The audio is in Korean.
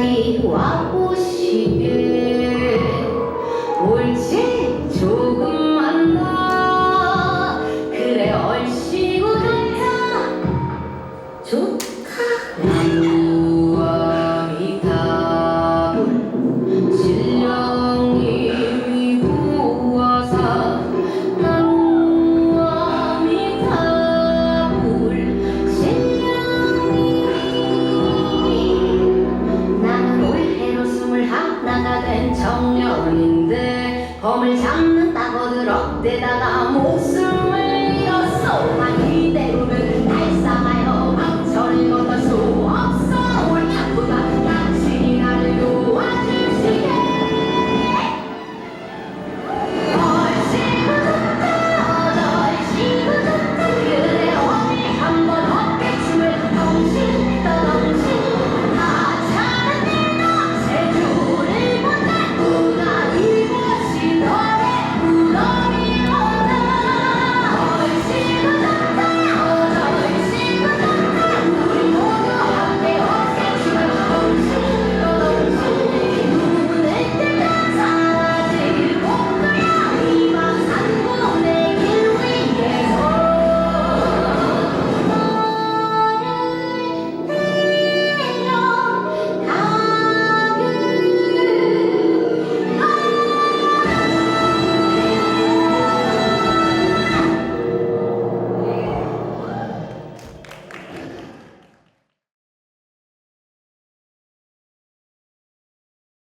나이 와보시게 옳지 조금 만나 그래 얼씨구 같아. 좋다. 검을 잡는다고 들었대다가 목숨을 잃었어?